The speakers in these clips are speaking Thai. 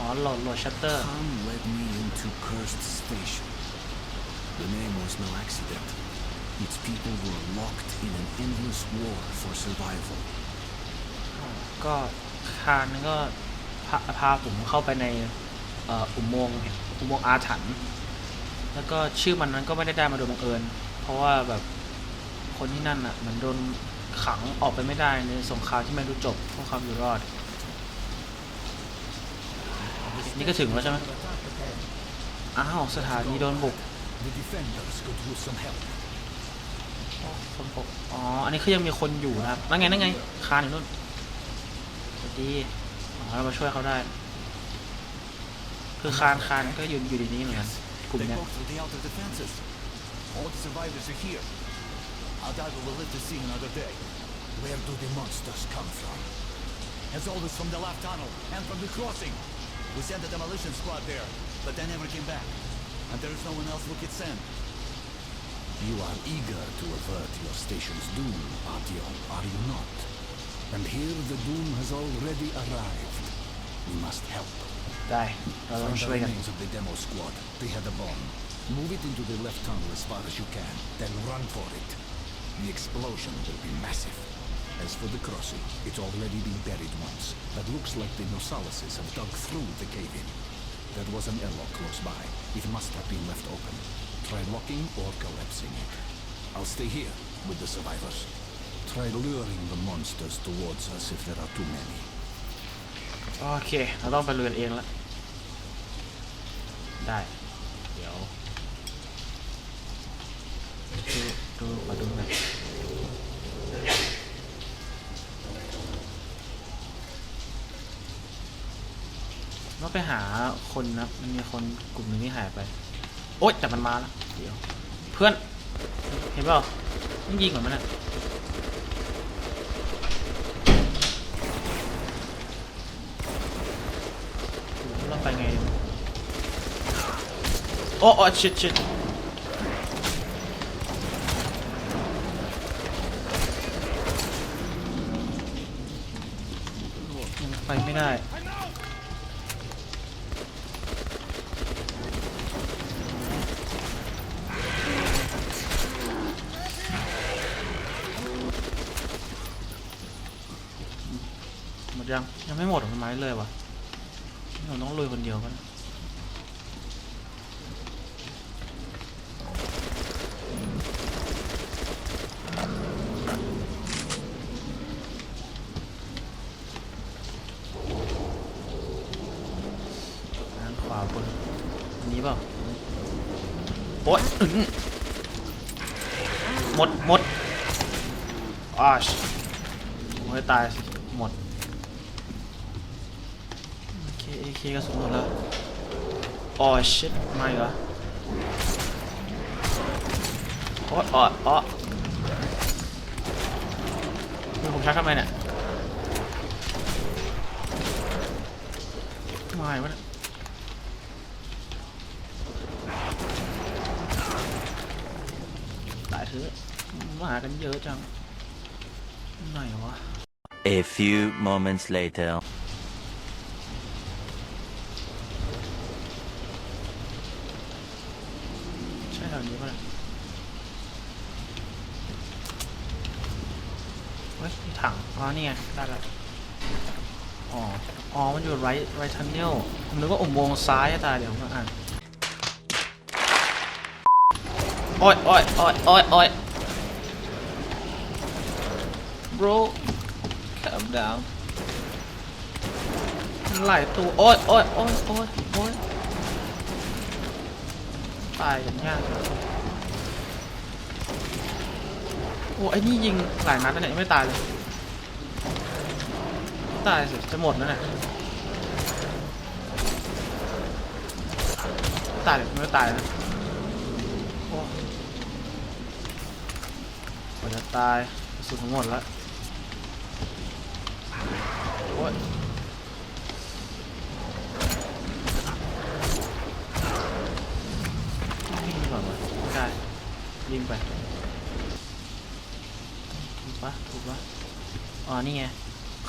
อ๋อโหลดโหลดชัตเตอร์ Khan led me into Cursed Station. The name was no accident. Its people were locked in an endless war for survival. ก็คานนก็พาพาผมเข้าไปในเอ่ออุโมงค์อุโมงค์อาถรรพ์แล้วก็ชื่อมันนั้นก็ไม่ได้ได้มาโดยบังเอิญ เพราะว่าแบบคนที่นั่นอะเหมือนโดนขังออกไปไม่ได้ในสงครามที่ไม่รู้จบเพื่อความอยู่รอด นี่ก็ถึงแล้วใช่ไหมอ้าวสถานีโดนบุก The defenders could use some help. คนปกอ๋อ อันนี้คือยังมีคนอยู่นะครับ นั่นไง นั่นไง คานอยู่นู่นสวัสดีอ๋อเรามาช่วยเขาได้ คือคานคานก็อยู่อยู่ในนี้เหมือนกันกลุ่ม They เนี้ย broke through the outer defenses. All the survivors are here. Aldago will live to see another day. Where do the monsters come from? As always from the left tunnel and from the crossing. We sent a demolition squad there, but they never came back. And there is no one else we could send. You are eager to avert your station's doom, Artyom, are you not? And here the doom has already arrived. We must help. Die. Find the remains of the demo squad. They had a bomb. Move it into the left tunnel as far as you can, then run for it. The explosion will be massive. As for the crossing, it's already been buried once, but looks like the Nosalises have dug through the cave-in. There was an airlock close by. It must have been left open. Try locking or collapsing it. I'll stay here with the survivors. Try luring the monsters towards us if there are too many. โอเค เราต้องไปเรือนเองแล้ว ได้ เดี๋ยว ดูดูมาดูหน่อย ว่าไปหาคนนะมันมีคนกลุ่มหนึ่งที่หายไป โอ๊ยแต่มันมาแล้วเดี๋ยว เพื่อน เห็นเปล่ามันยิงเหมือนมันอะเราไปไง โอ้โอ้ชิดชิดไปไม่ได้ ยัง ยังไม่หมดขอทำไมเลยวะเราต้องลุยคนเดียวกัน ด้านขวาบนอันนี้เปล่าโอ๊ยอื้อหือหมดหมดอ้าชโอ้ยตายสิหมด โอเคเอเคกระสุนหมดแล้ว อ๋อชิตมาอีกเหรอโอ๊ยอ๋ออ๋อมือผมชักทำไมเนี่ยมาวะเนี่ยตายเถอะมากันเยอะจังไหนวะ A few moments later. ใช่แถวนี้ป่ะเนี่ยเฮ้ยมี ถัง อ๋อ นี่ไง ได้แล้วอ๋อ อ๋อ มันอยู่ไรไรทันเนลผมนึกว่าอุโมงค์ซ้ายตาเดี๋ยวมาอ่านโอ้ยโอ้ยโอ้ยโอ้ยโอ้ย bro calm down มันหลตัว โอ้ยโอ้ยโอ้ยโอ้ยโอ้ยตายกันยากโอ้ไอ้นี่ยิงหลายนัดแล้วเนี่ยยังไม่ตายเลย ตายสิจะหมดแล้วเนี่ยตายเลยไม่ตายนะโอ้กว่าจะตายกระสุนทั้งหมดแล้วโอ้ยวิ่งกว่าวะไม่ได้วิ่งไปถูกปะถูกปะอ๋อนี่ไง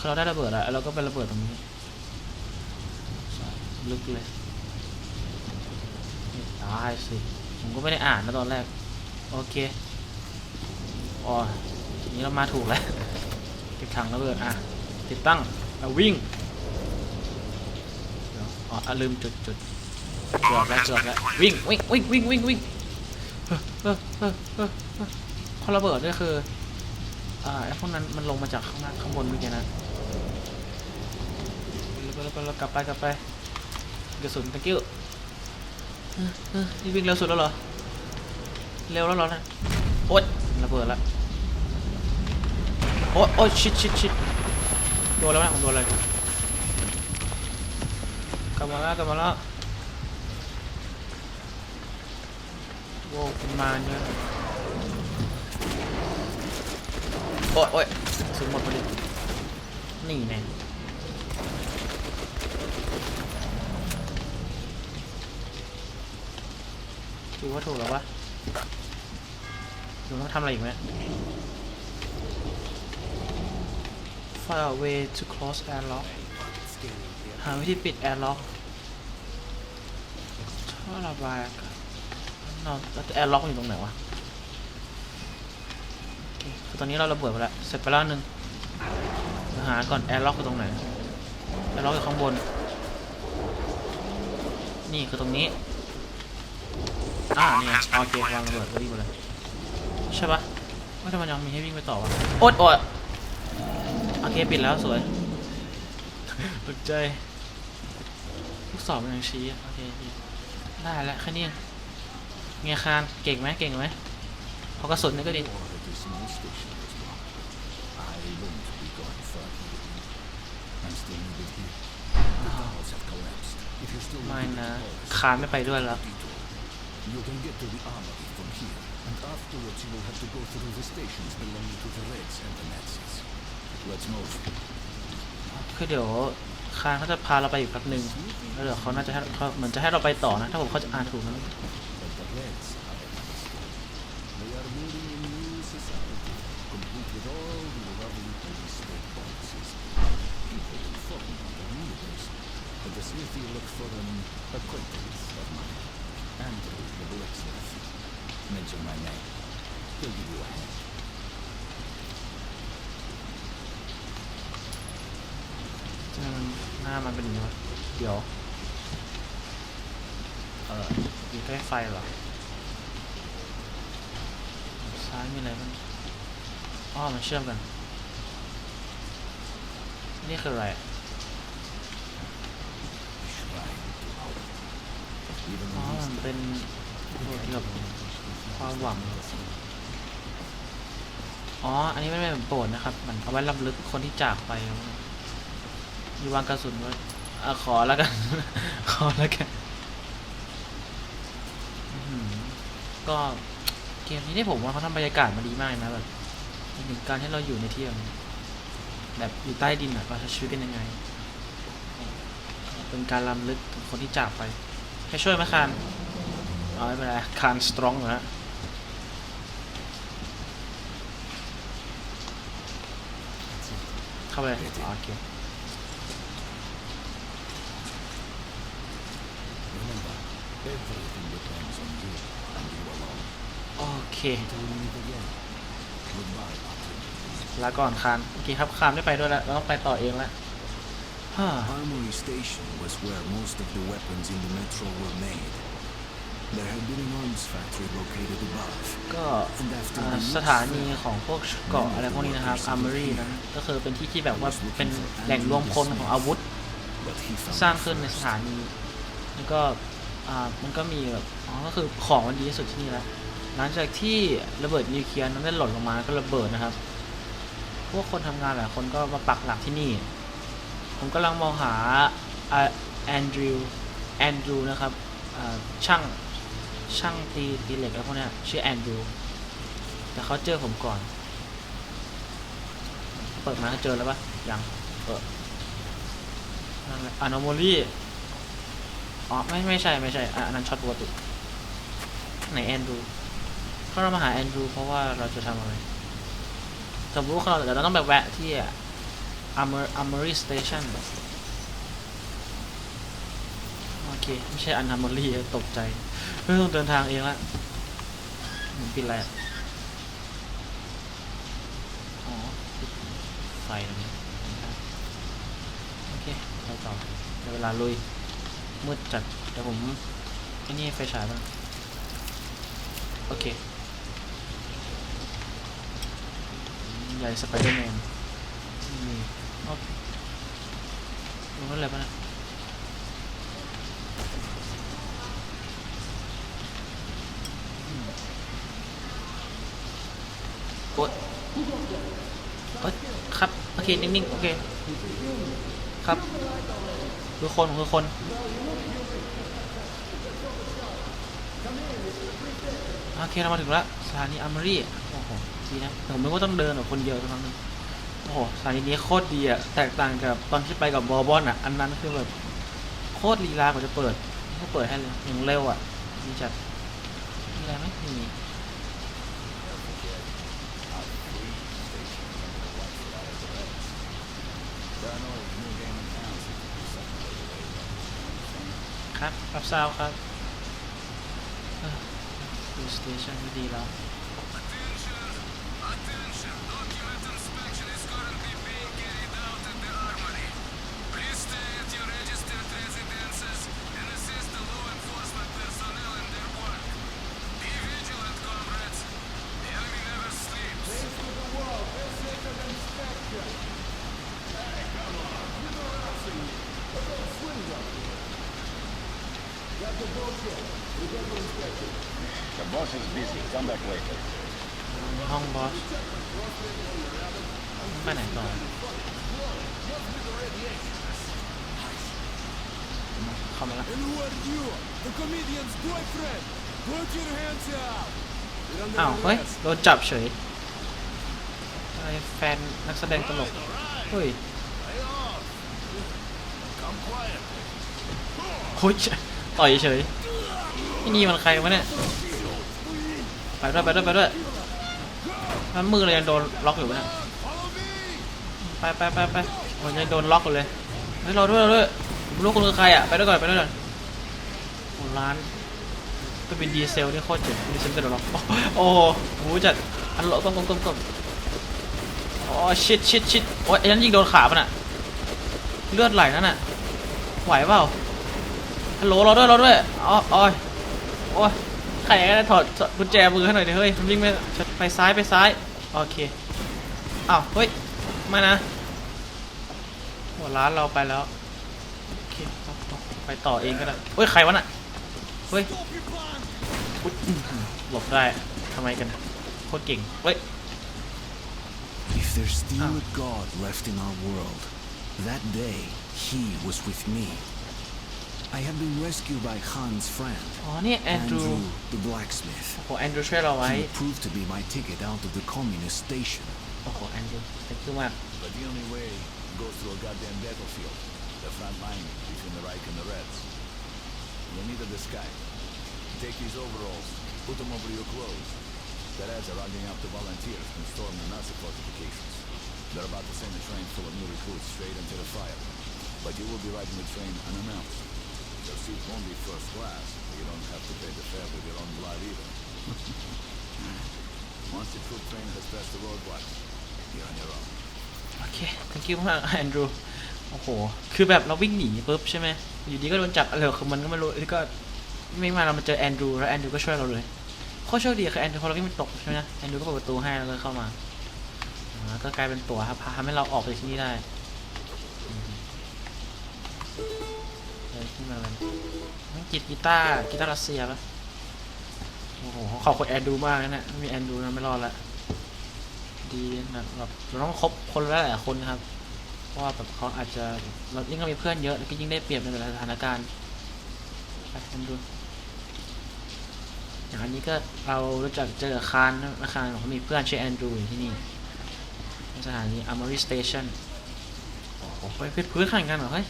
เราได้ระเบิดอะแล้วเราก็ไประเบิดตรงนี้ลึกเลยตายสิ ผมก็ไม่ได้อ่านนะตอนแรก โอเค อ๋อทีนี้เรามาถูกแล้วเก็บถังระเบิดอะ ติดตั้งเอาวิ่งอ๋อลืมจุดจุดเกือบแล้วเกือบแล้ววิ่งวิ่งวิ่งวิ่งวิ่งวิ่งเออเออเออเออเอพอระเบิดนี่คืออ่าไอ้พวกนั้นมันลงมาจากข้างล่าข้างบนเมื่อกี้นะ แล้วก็แล้วก็แล้วกลับไปกลับไปกระสุน thank you เออเออนี่วิ่งเร็วสุดแล้วเหรอ เร็วแล้วเหรอนะโอ๊ยระเบิดละโอ๊ยโอ๊ยชิดชิดชิดโดนแล้วนะผมโดนอะไรกลับมาแล้วกลับมาแล้วโว้วเป็นมารเยอะโอ๊ยโอ๊ยสูงหมดพอดีนี่แน่ ดูว่าถูกแล้ววะหนูต้องทำอะไรอีกไหม Fire a way to close airlock หาวิธีปิด airlock ท่อระบายอากาศนอนแล้ว airlock อยู่ตรงไหนวะคือตอนนี้เราระเบิดไปแล้ว เสร็จไปแล้วหนึ่งหาก่อน airlock อยู่ตรงไหน airlock อยู่ข้างบน นี่คือตรงนี้ อ่านี่ไงโอเควางระเบิดไว้ดีกว่าเลยใช่ปะว่าทำไมยังมีให้วิ่งไปต่อวะโอ๊ดโอ๊ดโอเคปิดแล้วสวยตกใจลูกศรมันยังชี้อะโอเคโอเคได้แล้วแค่นี้เองเงียคานเก่งไหมเก่งไหมพอกระสุนนี่ก็ดี Or at a small station as well. I won't be going further. I'm still needed here. The tunnels have collapsed. If you're still ไม่ looking นะ at the คานไม่ไปด้วยแล้ว detour, you can get to the armory from here, and afterwards you will have to go through the stations belonging to the Reds and the Nazis. Let's move. คือเดี๋ยวคานเขาจะพาเราไปอีกแป๊บหนึ่งแล้วเดี๋ยวเขาน่าจะให้เขาเหมือนจะให้เราไปต่อนะ ถ้าผมเขาใจะอ่านถูกนะ But the Reds are understood. They are building a new society, complete with all the lovely police state bonuses. People will form on the universe, but the Smithy look for an acquaintance of mine. Andrew the blacksmith. Mention my name. He'll give you a hand. ทำไมมันหน้ามันเป็นอย่างนี้วะเดี๋ยว เอออยู่ใกล้ไฟเหรอ ซ้ายมีอะไรบ้างอ๋อมันเชื่อมกัน นี่คืออะไรอะ อ๋อมันเป็นเกี่ยวกับความหวัง อ๋อ อันนี้ไม่เป็นโบสถ์นะครับ มันเอาไว้รำลึกคนที่จากไปมีวางกระสุนไว้อะขอแล้วกัน ขอแล้วกัน ก็เกมนี้ที่ผมว่าเขาทำบรรยากาศมาดีมากนะแบบถึงการที่เราอยู่ในที่แบบแบบอยู่ใต้ดินอะเราใช้ชีวิตกันยังไง เป็นการรำลึกถึงคนที่จากไป ให้ช่วยไหมคานเอาไม่เป็นไรคานสตรองนะฮะเข้าไปอ๋อโอเคโอเคลาก่อนคานโอเคครับคานไม่ไปด้วยแล้วเราต้องไปต่อเองแล้ว Armory Station was where most of the weapons in the metro were made. There had been an arms factory located above. ก็อ่าสถานีของพวกเกาะอะไรพวกนี้นะครับอาร์มอรี่นั้นก็คือเป็นที่ที่แบบว่าเป็นแหล่งรวมพลของอาวุธ But he found สร้างขึ้นในสถานีแล้วก็อ่ามันก็มีแบบอ๋อก็คือของมันดีที่สุดที่นี่แล้วหลังจากที่ระเบิดนิวเคลียร์นั้นได้หล่นลงมาก็ระเบิดนะครับ พวกคนทำงานหลายคนก็มาปักหลักที่นี่ ผมกำลังมองหาแอนดรูแอนดรูนะครับช่างช่างตีตีเหล็กแล้วพวกนี้ชื่อแอนดรูแต่เขาเจอผมก่อน เปิดมาเจอแล้วปะยังเปิดนั่นแหละอ n น m ม l y อ๋อไม่ไม่ใช่ไม่ใช่อันนั้นช็อตปกติไหนแอนดรูก็เรามาหาแอนดรูเพราะว่าเราจะทำอะไรสมมติว่าเราเดี๋ยวเราต้องแบบแวะที่ Armor Armory Station เค ไม่ใช่อันนามารีตกใจไม่ต้องเดินทางเองละหมุนปิดอะไรอ๋อไฟตรงนี้นะโอเคไปต่อเดี๋ยวเวลาลุย มืดจัด เดี๋ยวผมไอ้นี่ไฟฉายบ้างโอเคใหญ่สไปเดอร์แมน นี่โอเครู้ว่าอะไรบ้างนะโอ๊ยโอ๊ยครับ โอเค นิ่ง ๆ โอเค ครับ คือคนคือคนโอเค เรามาถึงแล้วสถานีอาร์มารีโอ้โหดีนะแต่ผมนึกว่าต้องเดินแบบคนเดียวเท่านั้นโอ้ โหสถานีนี้โคตรดีอะแตกต่างกับตอนที่ไปกับบอบอนอะอันนั้นคือแบบโคตรลีลากว่าจะเปิดเขาเปิดให้เลยอย่างเร็วอะดีจัดมีอะไรไหมมีครับรับทราบครับดูสเตชันดีแล้ว The boss is busy. Come back later. ห้องบอสไปไหนต่อ เข้ามาแล้ว And who are you? The comedian's boyfriend! Put your hands out! You're under อ้าว เฮ้ย arrest. โดนจับเฉยอะไรแฟนนักแสดงตลก เฮ้ย Come quiet. โอ้ย ต่อยเฉยไอ้นี่มันใครวะเนี่ยไปด้วยไปด้วยไปด้วยแล้วมือเลยยังโดนล็อกอยู่วะเนี่ยไปไปไปไปโอ้ยยังโดนล็อกเลยเฮ้ยเราด้วยเราด้วยผมรู้คุณคือใครอะไปด้วยก่อนไปด้วยก่อนโอ้ร้านก็เป็นดีเซลนี่โคตรเจ๋งดีเซลกระโดดล็อกโอ้โหจัดอันโลก้มก้มก้มก้มโอ้ชิดชิดชิดโอ้ยไอ้นั้นยิงโดนขาปะน่ะเลือดไหลนั่นน่ะไหวเปล่า ฮัลโหลเราด้วยเราด้วยอ๋อโอ้ยโอ้ยใครก็ได้ถอดถอดกุญแจมือให้หน่อยดิเฮ้ยมันวิ่งไปไปซ้ายไปซ้ายโอเคอ้าวเฮ้ยไม่นะหัวร้านเราไปแล้วโอเคเอาต่อไปต่อเองก็ได้เฮ้ยใครวะน่ะเฮ้ยอุ๊ยอื้อหือหลบได้ทำไมกันโคตรเก่งเฮ้ย If there's still Oh. a God left in our world, that day he was with me. I have been rescued by Han's friend, อ๋อนี่แอนดรู Andrew the blacksmith. โอ้โหแอนดรูช่วยเราไว้ He proved to be my ticket out of the communist station. โอ้โหแอนดรูขอบคุณมาก But the only way goes through a goddamn battlefield. The front line between the Reich and the Reds. You'll need a disguise. Take these overalls, put them over your clothes. The Reds are rounding up the volunteers and storm the Nazi fortifications. They're about to send a train full of new recruits straight into the fire. But you will be riding the train unannounced. Your seat won't be first class, but you don't have to pay the fare with your own blood either. Once the troop train has passed the roadblock, you're on your own. โอเค thank you มากแอนดรูโอ้โห คือแบบเราวิ่งหนีปุ๊บใช่ไหม อยู่ดีก็โดนจับอะไรคือมันก็ไม่รู้แล้วก็ไม่มาเรามาเจอแอนดรูแล้วแอนดรูก็ช่วยเราเลยโคตรโชคดีคือแอนดรูพอเราวิ่งไปตกใช่ไหมแอนดรูก็เปิดประตูให้แล้วก็เข้ามาอ่าก็กลายเป็นตั๋วครับพาทำให้เราออกจากที่นี่ได้ ที่มาอะไรนั่นกีกีตาร์กีตาร์รัสเซียปะโอ้โหขอบคุณแอนดูมากนะเนี่ยไม่มีแอนดูนะไม่รอดละดีนะแบบเราต้องคบคนละหลายๆคนนะครับ เพราะว่าแบบเขาอาจจะเรายิ่งเรามีเพื่อนเยอะก็ยิ่งได้เปรียบในแต่ละสถานการณ์ไปทำดูอย่างอันนี้ก็เรารู้จักเจอคานนะคานเขามีเพื่อนชื่อแอนดรูอยู่ที่นี่สถานี Armory Station โอ้โหไปพื้นพื้นขันกันเหรอเฮ้ย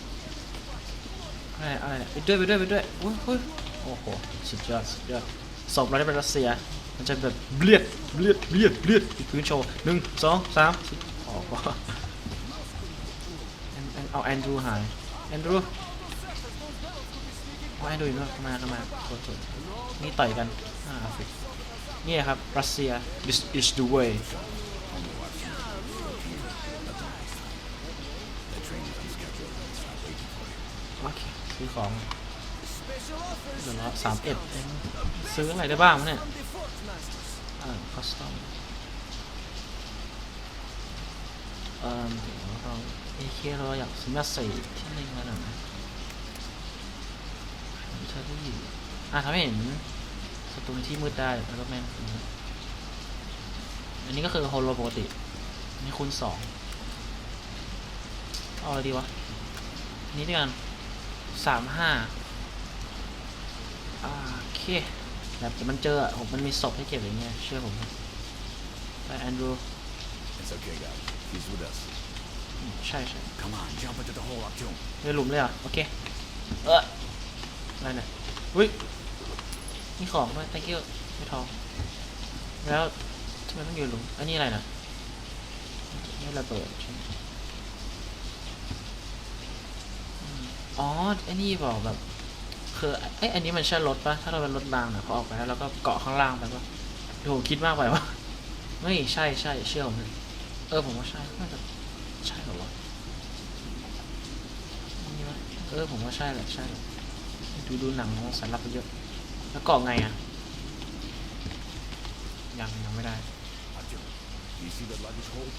อะไรอะไรไปด้วยไปด้วยไปด้วยอุ้ยอุ้ยโอ้โหสุดยอดสุดยอดศพเราได้เป็นรัสเซีย มันจะแบบเลียดเลียดเลียดเลียดอีกพื้นโชว์หนึ่งสองสามสี่ออกว่าแอนแอนเอาแอนดรูหายแอนดรูเอาให้ดูอีกด้วยเข้ามาเข้ามาโทษโทษนี่ต่อยกันอ่าฟิกนี่ครับ รัสเซีย this is the way ซื้อของเดี๋ยวนะสามเอ็ดเองซื้ออะไรได้บ้างเนี่ยอ่าคอสตอมเอ่อเดี๋ยวเราเอเคเราอยากซื้อมาใส่ที่หนึ่งมาหน่อยนะเทอรี่อะทำให้เห็นศัตรูในที่มืดได้แล้วก็แม่นอันนี้ก็คือโฮโลปกตินี่คูณสองเอาอะไรดีวะนนี้ด้วยกัน สามห้าอ่าโอเคแบบแต่มันเจออะผมมันมีศพให้เก็บอย่างเงี้ยเชื่อผมนะไปแอนดรู It's okay, guys. He's with us. ใช่ใช่ Come on, jump into the hole, Artyom. ในหลุมเลยเหรอะโอเคเอออะไรเนี่ยอุ้ยมีของด้วย thank you ไม่ทอง แล้วทำไมต้องอยู่หลุมอันนี้อะไรนะนี่ระเบิดใช่ไหม อืมอ๋อไอ้นี่บอกแบบคือไอ้ยอันนี้มันใช่รถปะถ้าเราเป็นรถรางเนี่ยพอออกไปแล้วเราก็เกาะข้างล่างไปปะโหคิดมากไปวะไม่ใช่ใช่เชื่อผมเลยเออผมว่าใช่น่าจะใช่เหรอวะนี่วะเออผมว่าใช่แหละใช่ดูดูหนังสารลับไปเยอะ แล้วเกาะไงอะยังยังไม่ได้ Artyom, do you see that luggage hole?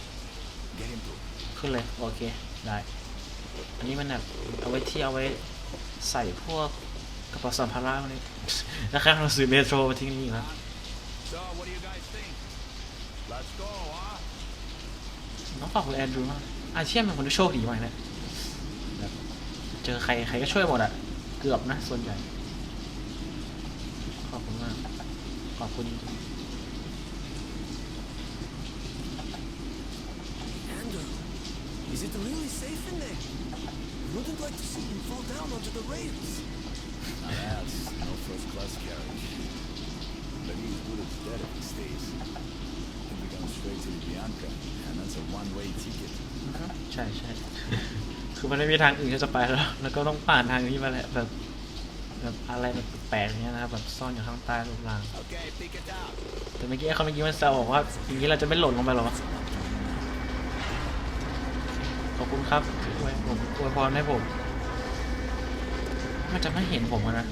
Get him through. ขึ้นเลยโอเคได้ อันนี้มันแบบเอาไว้ที่เอาไว้ใส่พวกกระเป๋าสัมภาระพวกนี้แล้วข้างหนังสือเมโทรมาทิ้งนี่นะ So, what do you guys think? Let's go, huh? น้องฝากคุณแอนดูมากอาเชียเป็นคนที่โชคดีมากเนี่ยแบบเจอใครใครก็ช่วยหมดอะเกือบนะ ส่วนใหญ่ ขอบคุณมาก ขอบคุณจริง Andrew, is it really safe in there? Wouldn't like to see him fall down onto the rails. Now that's no first class carriage. But he's good as dead if he stays. Then we go straight to the Bianca, and that's a one-way ticket. ใช่ใช่ คือมันไม่มีทางอื่นที่จะไปแล้ว แล้วก็ต้องผ่านทางนี้มาแหละแบบแบบอะไรแบบแปลกๆอย่างเงี้ยนะครับแบบซ่อนอยู่ข้างใต้รูปร่าง Okay, pick it out. แต่เมื่อกี้เขาเมื่อกี้มันแซวบอกว่าอย่างนี้เราจะไม่หล่นลงไปหรอวะข อบคุณครับอวยผมอวยพรให้ผม มันจะไม่เห็นผมนะ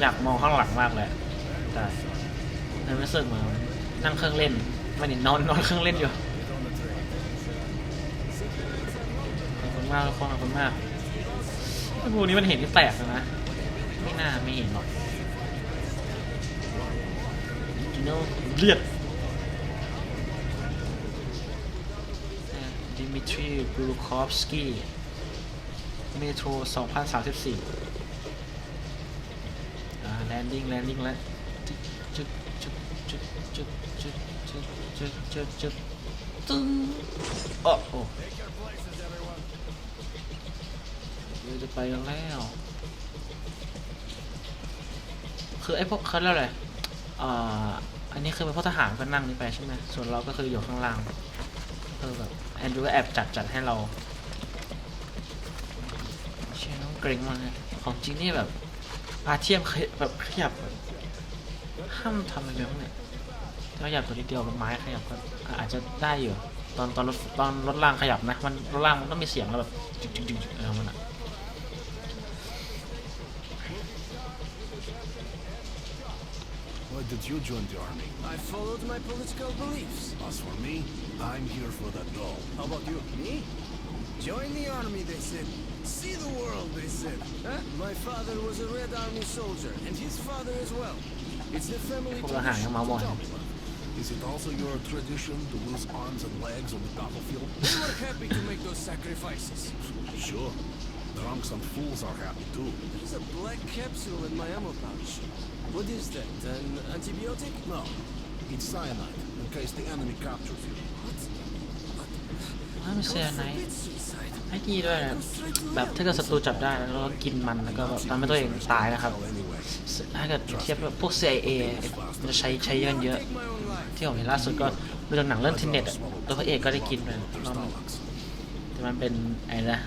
อยากมองข้างหลังมากเลยแต่ในรู้สึกเหมือนนั่งเครื่องเล่นไม่ได้นอนนอนเครื่องเล่นอยู่ขอบคุณมากทุกคนขอบคุณมากพวกนี้มันเห็นที่แตกแล้วนะ ไม่น่าไม่เห็นหรอก จิโน่เลียดดิมิทรีบูรุคอฟสกี้เมโทร 2034อ่าแลนดิ้งแลนดิ้งแล้วจึ๊กจึ๊กจึ๊กจึ๊กจึ๊กจึ๊กจึ๊กจึ๊กจึ๊กจึ๊กตึ้งโอ้โอ้เราจะไปกันแล้ว คือไอ้พวกเขาเรียกอะไรอ่า อันนี้คือเป็นพวกทหารก็นั่งนี่ไปใช่ไหมส่วนเราก็คืออยู่ข้างล่างคือแบบแอนดรูก็แอบจัดจัดให้เราเชี่ยน้องเกรงมากเลยของจริงนี่แบบอาเทียมขยแบบขยับห้ามทำอะไรเยพวกเนี่ยถ้าขยับตัวนิดเดียวแบบไม้ขยับก็อาจจะได้อยู่ตอนตอนรถตอนรถล่างขยับนะมันรถล่างมันต้องมีเสียงแล้วแบบจึ๊กจึ๊กจึ๊กจึ๊กอะไรมันอะ you joined the army. I followed my political beliefs. As for me, I'm here for that goal. How about you? Me? Join the army, they said. See the world, they said. Huh? My father was a Red Army soldier, and his father as well. It's the family tradition. Is it also your tradition to lose arms and legs on the battlefield? We were happy to make those sacrifices. Sure. Drunks and fools are happy too. There's a black capsule in my ammo pouch. What is that? An antibiotic? No, it's cyanide in case the enemy captures you. ถ้าไม่เสียไหน Forbid suicide. ให้ดีด้วยนะแบบถ้าเกิดศัตรูจับได้แล้วก็กินมันแล้วก็แบบทำให้ตัวเองตายนะครับ Well, anyway, ถ้าเกิดเทียบกับพวก CIA มันจะใช้ใช้เยอะเยอะ Take my own life. ที่ผมเห็นล่าสุดก็จากหนังเรื่อง My ทินเน็ต daughter swallowed ตัวพระเอกก็ได้กินไป both their รอบหนึง stomachs. แต่มันเป็นไอ้นะ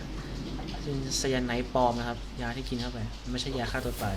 เป็นไซยาไนด์ปลอมนะครับ ยาที่กินเข้าไป ไม่ใช่ยาฆ่าตัวตาย